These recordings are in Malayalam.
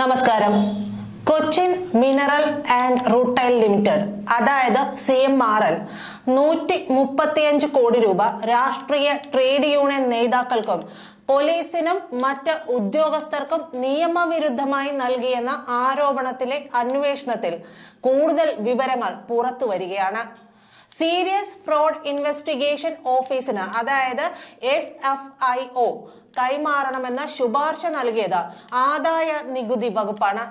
നമസ്കാരം. Cochin Minerals and Rutile Limited അതായത് സി എം ആർ എൽ നൂറ്റി മുപ്പത്തിയഞ്ച് കോടി രൂപ രാഷ്ട്രീയ ട്രേഡ് യൂണിയൻ നേതാക്കൾക്കും പോലീസിനും മറ്റ് ഉദ്യോഗസ്ഥർക്കും നിയമവിരുദ്ധമായി നൽകിയെന്ന ആരോപണത്തിലെ അന്വേഷണത്തിൽ കൂടുതൽ വിവരങ്ങൾ പുറത്തു വരികയാണ് സീരിയസ് ഫ്രോഡ് ഇൻവെസ്റ്റിഗേഷൻ ഓഫീസിന് അതായത് എസ് എഫ് ഐ ഒ കൈമാറണമെന്ന ശുപാർശ നൽകിയത് ആദായ നികുതി വകുപ്പാണ്.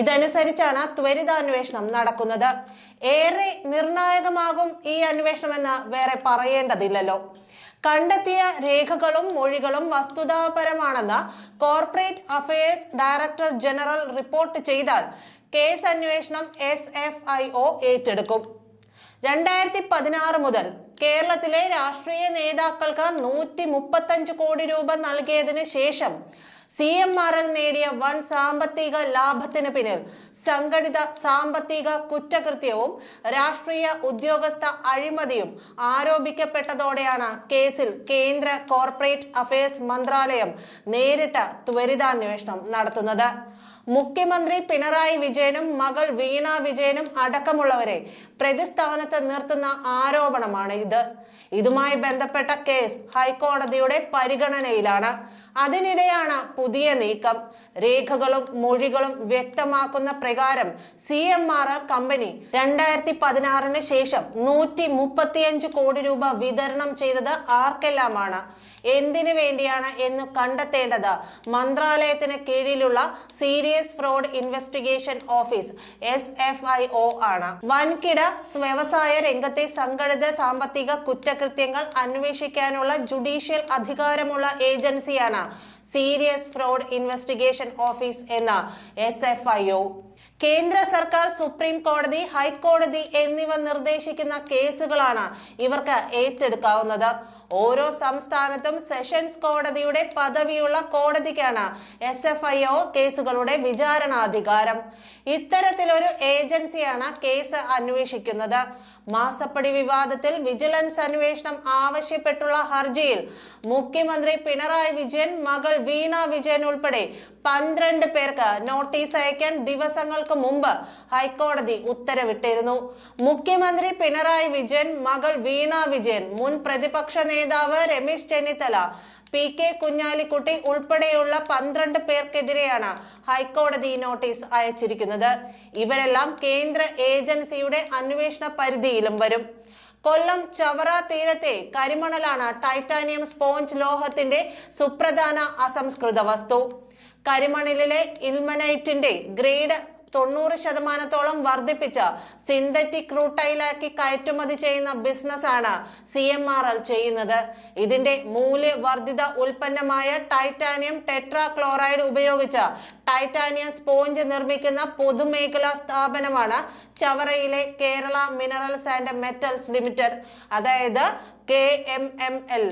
ഇതനുസരിച്ചാണ് ത്വരിതാന്വേഷണം നടക്കുന്നത്. ഏറെ നിർണായകമാകും ഈ അന്വേഷണം എന്ന് വേറെ പറയേണ്ടതില്ലല്ലോ. കണ്ടെത്തിയ രേഖകളും മൊഴികളും വസ്തുതാപരമാണെന്ന് corporate affairs director general report ചെയ്താൽ കേസ് അന്വേഷണം എസ് എഫ് ഐ ഒ ഏറ്റെടുക്കും. രണ്ടായിരത്തി പതിനാറ് മുതൽ കേരളത്തിലെ രാഷ്ട്രീയ നേതാക്കൾക്ക് നൂറ്റി മുപ്പത്തഞ്ച് കോടി രൂപ നൽകിയതിനു ശേഷം സി എം ആർ എൽ നേടിയ വൻ സാമ്പത്തിക ലാഭത്തിന് പിന്നിൽ സംഘടിത സാമ്പത്തിക കുറ്റകൃത്യവും രാഷ്ട്രീയ ഉദ്യോഗസ്ഥ അഴിമതിയും ആരോപിക്കപ്പെട്ടതോടെയാണ് കേസിൽ കേന്ദ്ര കോർപ്പറേറ്റ് അഫയേഴ്സ് മന്ത്രാലയം നേരിട്ട് ത്വരിതാന്വേഷണം നടത്തുന്നത്. മുഖ്യമന്ത്രി പിണറായി വിജയനും മകൾ വീണ വിജയനും അടക്കമുള്ളവരെ പ്രതിസ്ഥാനത്ത് നിർത്തുന്ന ആരോപണമാണ് ഇത് ഇതുമായി ബന്ധപ്പെട്ട കേസ് ഹൈക്കോടതിയുടെ പരിഗണനയിലാണ്. അതിനിടെയാണ് പുതിയ നീക്കം. രേഖകളും മൊഴികളും വ്യക്തമാക്കുന്ന പ്രകാരം സി എം ആർ കമ്പനി രണ്ടായിരത്തി പതിനാറിന് ശേഷം നൂറ്റി മുപ്പത്തിയഞ്ച് കോടി രൂപ വിതരണം ചെയ്തത് ആർക്കെല്ലാമാണ്? എന്തിനു വേണ്ടിയാണ് എന്ന് കണ്ടെത്തേണ്ടത്? മന്ത്രാലയത്തിന് കീഴിലുള്ള serious fraud investigation office S F I O ആണ്. വൻകിട വ്യവസായ രംഗത്തെ സംഘടിത സാമ്പത്തിക കുറ്റകൃത്യങ്ങൾ അന്വേഷിക്കാനുള്ള ജുഡീഷ്യൽ അധികാരമുള്ള ഏജൻസിയാണ് സീരിയസ് ഫ്രോഡ് ഇൻവെസ്റ്റിഗേഷൻ ഓഫീസ് എന്ന എസ് എഫ് ഐ ഒ കേന്ദ്ര സർക്കാർ സുപ്രീം കോടതി ഹൈക്കോടതി എന്നിവ നിർദ്ദേശിക്കുന്ന കേസുകളാണ് ഇവർക്ക് ഏറ്റെടുക്കാവുന്നത്. ഓരോ സംസ്ഥാനത്തും സെഷൻസ് കോടതിയുടെ പദവിയുള്ള കോടതിക്കാണ് എസ് എഫ് ഐ ഒ കേസുകളുടെ വിചാരണാധികാരം. ഇത്തരത്തിലൊരു ഏജൻസിയാണ് കേസ് അന്വേഷിക്കുന്നത്. മാസപ്പടി വിവാദത്തിൽ വിജിലൻസ് അന്വേഷണം ആവശ്യപ്പെട്ടുള്ള ഹർജിയിൽ മുഖ്യമന്ത്രി പിണറായി വിജയൻ മകൾ വീണ വിജയൻ ഉൾപ്പെടെ പന്ത്രണ്ട് പേർക്ക് നോട്ടീസ് അയക്കാൻ ദിവസങ്ങൾക്ക് മുമ്പ് ഹൈക്കോടതി ഉത്തരവിട്ടിരുന്നു. മുഖ്യമന്ത്രി പിണറായി വിജയൻ മകൾ വീണ വിജയൻ മുൻ പ്രതിപക്ഷ നേതാവ് രമേശ് ചെന്നിത്തല പി കെ കുഞ്ഞാലിക്കുട്ടി ഉൾപ്പെടെയുള്ള പന്ത്രണ്ട് പേർക്കെതിരെയാണ് ഹൈക്കോടതി നോട്ടീസ് അയച്ചിരിക്കുന്നത്. ഇവരെല്ലാം കേന്ദ്ര ഏജൻസിയുടെ അന്വേഷണ പരിധിയിലും വരും. കൊല്ലം ചവറ തീരത്തെ കരിമണലാണ് ടൈറ്റാനിയം സ്പോഞ്ച് ലോഹത്തിന്റെ സുപ്രധാന അസംസ്കൃത വസ്തു. കരിമണലിലെ ഇൽമനൈറ്റിന്റെ ഗ്രേഡ് തൊണ്ണൂറ് ശതമാനത്തോളം വർദ്ധിപ്പിച്ച് സിന്തറ്റിക് റൂട്ടൈലാക്കി കയറ്റുമതി ചെയ്യുന്ന ബിസിനസ്സാണ് സി എം ആർ എൽ ചെയ്യുന്നത്. ഇതിന്റെ മൂല്യവർദ്ധിത ഉൽപ്പന്നമായ ടൈറ്റാനിയം ടെട്രാ ക്ലോറൈഡ് ഉപയോഗിച്ച ടൈറ്റാനിയം സ്പോഞ്ച് നിർമ്മിക്കുന്ന പൊതുമേഖലാ സ്ഥാപനമാണ് ചവറയിലെ Kerala minerals and metals limited അതായത് K M M L.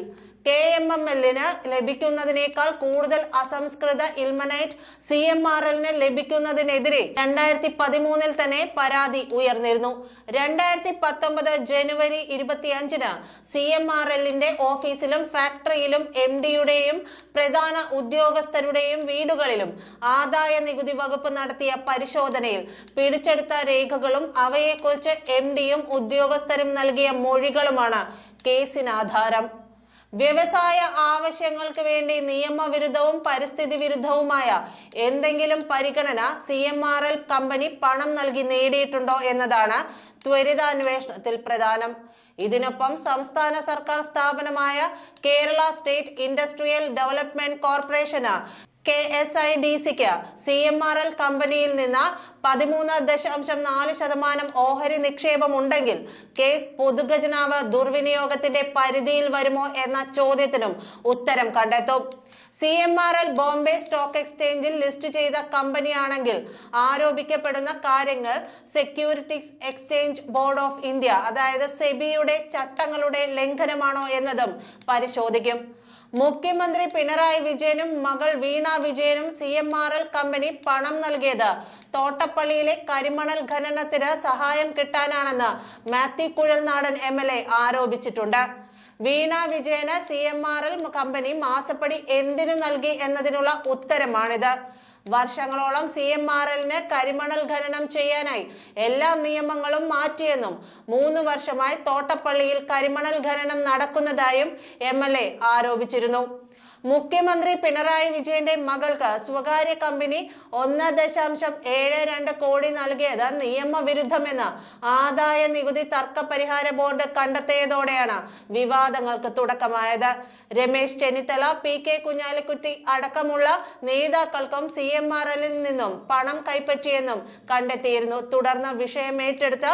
K M M എല്ലിന് ലഭിക്കുന്നതിനേക്കാൾ കൂടുതൽ അസംസ്കൃത ഇൽമനൈറ്റ് സി എം ആർ എല്ലിന് ലഭിക്കുന്നതിനെതിരെ രണ്ടായിരത്തി പതിമൂന്നിൽ തന്നെ പരാതി ഉയർന്നിരുന്നു. രണ്ടായിരത്തി പത്തൊമ്പത് ജനുവരി ഇരുപത്തിയഞ്ചിന് സി എം ആർ എല്ലിന്റെ ഓഫീസിലും ഫാക്ടറിയിലും എം ഡിയുടെയും പ്രധാന ഉദ്യോഗസ്ഥരുടെയും വീടുകളിലും ആദായ നികുതി വകുപ്പ് നടത്തിയ പരിശോധനയിൽ പിടിച്ചെടുത്ത രേഖകളും അവയെക്കുറിച്ച് എം ഡിയും ഉദ്യോഗസ്ഥരും നൽകിയ മൊഴികളുമാണ് കേസിന് ആധാരം വ്യവസായ ആവശ്യങ്ങൾക്ക് വേണ്ടി നിയമവിരുദ്ധവും പരിസ്ഥിതി വിരുദ്ധവുമായ എന്തെങ്കിലും പരിഗണന C M R L company പണം നൽകി നേടിയിട്ടുണ്ടോ എന്നതാണ് ത്വരിതാന്വേഷണത്തിൽ പ്രധാനം. ഇതിനൊപ്പം സംസ്ഥാന സർക്കാർ സ്ഥാപനമായ കേരള സ്റ്റേറ്റ് ഇൻഡസ്ട്രിയൽ ഡെവലപ്മെന്റ് കോർപ്പറേഷന് കെ എസ് ഐ ഡി സിക്ക് സി എം ആർ എൽ കമ്പനിയിൽ നിന്ന് പതിമൂന്ന് ദശാംശം നാല് ശതമാനം ഓഹരി നിക്ഷേപം ഉണ്ടെങ്കിൽ കേസ് പൊതുഖജനാവ് ദുർവിനിയോഗത്തിന്റെ പരിധിയിൽ വരുമോ എന്ന ചോദ്യത്തിനും ഉത്തരം കണ്ടെത്തും. C M R L Bombay stock എക്സ്ചേഞ്ചിൽ ലിസ്റ്റ് ചെയ്ത കമ്പനിയാണെങ്കിൽ ആരോപിക്കപ്പെടുന്ന കാര്യങ്ങൾ securities exchange board of India അതായത് സെബിയുടെ ചട്ടങ്ങളുടെ ലംഘനമാണോ എന്നതും പരിശോധിക്കും. മുഖ്യമന്ത്രി പിണറായി വിജയനും മകൾ വീണ വിജയനും C M R L company പണം നൽകിയത്. തോട്ടപ്പള്ളിയിലെ കരിമണൽ ഖനനത്തിന് സഹായം കിട്ടാനാണെന്ന് Mathew Kuzhalnadan M L A ആരോപിച്ചിട്ടുണ്ട്. Veena Vijayan C M R L company മാസപ്പടി എന്തിനു നൽകി എന്നതിനുള്ള ഉത്തരമാണിത്. വർഷങ്ങളോളം സി എം ആർ എല്ലിന് കരിമണൽ ഖനനം ചെയ്യാനായി എല്ലാ നിയമങ്ങളും മാറ്റിയെന്നും മൂന്ന് വർഷമായി തോട്ടപ്പള്ളിയിൽ കരിമണൽ ഖനനം നടക്കുന്നതായും എം ആരോപിച്ചിരുന്നു. മുഖ്യമന്ത്രി പിണറായി വിജയന്റെ മകൾക്ക് സ്വകാര്യ കമ്പനി ഒന്ന് ദശാംശം ഏഴ് രണ്ട് കോടി നൽകിയത് നിയമവിരുദ്ധമെന്ന് ആദായ നികുതി തർക്ക പരിഹാര ബോർഡ് കണ്ടെത്തിയതോടെയാണ് വിവാദങ്ങൾക്ക് തുടക്കമായത്. രമേശ് ചെന്നിത്തല പി കെ കുഞ്ഞാലിക്കുട്ടി അടക്കമുള്ള നേതാക്കൾക്കും സി എം ആർ എല്ലിൽ നിന്നും പണം കൈപ്പറ്റിയെന്നും കണ്ടെത്തിയിരുന്നു. തുടർന്ന് വിഷയം ഏറ്റെടുത്ത്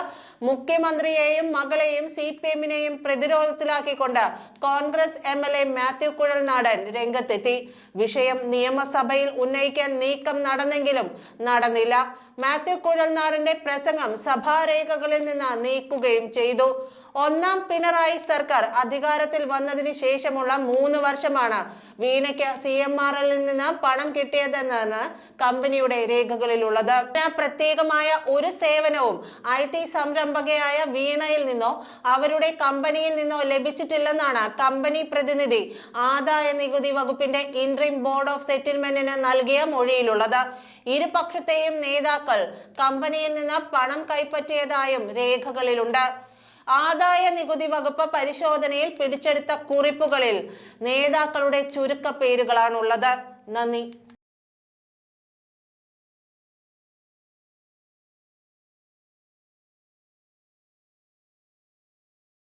മുഖ്യമന്ത്രിയെയും മകളെയും സി പി എമ്മിനെയും പ്രതിരോധത്തിലാക്കിക്കൊണ്ട് Congress M L A Mathew Kuzhalnadan രംഗത്തെത്തി. വിഷയം നിയമസഭയിൽ ഉന്നയിക്കാൻ നീക്കം നടന്നെങ്കിലും നടന്നില്ല. മാത്യു കുഴൽനാടന്റെ പ്രസംഗം സഭാരേഖകളിൽ നിന്ന് നീക്കുകയും ചെയ്തു. ഒന്നാം പിണറായി സർക്കാർ അധികാരത്തിൽ വന്നതിന് ശേഷമുള്ള മൂന്ന് വർഷമാണ് വീണയ്ക്ക് സി എം ആർ എല്ലിൽ നിന്ന് പണം കിട്ടിയതെന്നാണ് കമ്പനിയുടെ രേഖകളിലുള്ളത്. പ്രത്യേകമായ ഒരു സേവനവും ഐ ടി സംരംഭകയായ വീണയിൽ നിന്നോ അവരുടെ കമ്പനിയിൽ നിന്നോ ലഭിച്ചിട്ടില്ലെന്നാണ് കമ്പനി പ്രതിനിധി ആദായ നികുതി വകുപ്പിന്റെ ഇൻട്രീം ബോർഡ് ഓഫ് സെറ്റിൽമെന്റിന് നൽകിയ മൊഴിയിലുള്ളത്. ഇരുപക്ഷത്തെയും നേതാക്കൾ കമ്പനിയിൽ നിന്ന് പണം കൈപ്പറ്റിയതായും രേഖകളിലുണ്ട്. ആദായ നികുതി വകുപ്പ് പരിശോധനയിൽ പിടിച്ചെടുത്ത കുറിപ്പുകളിൽ നേതാക്കളുടെ ചുരുക്ക പേരുകളാണുള്ളത്. നന്ദി.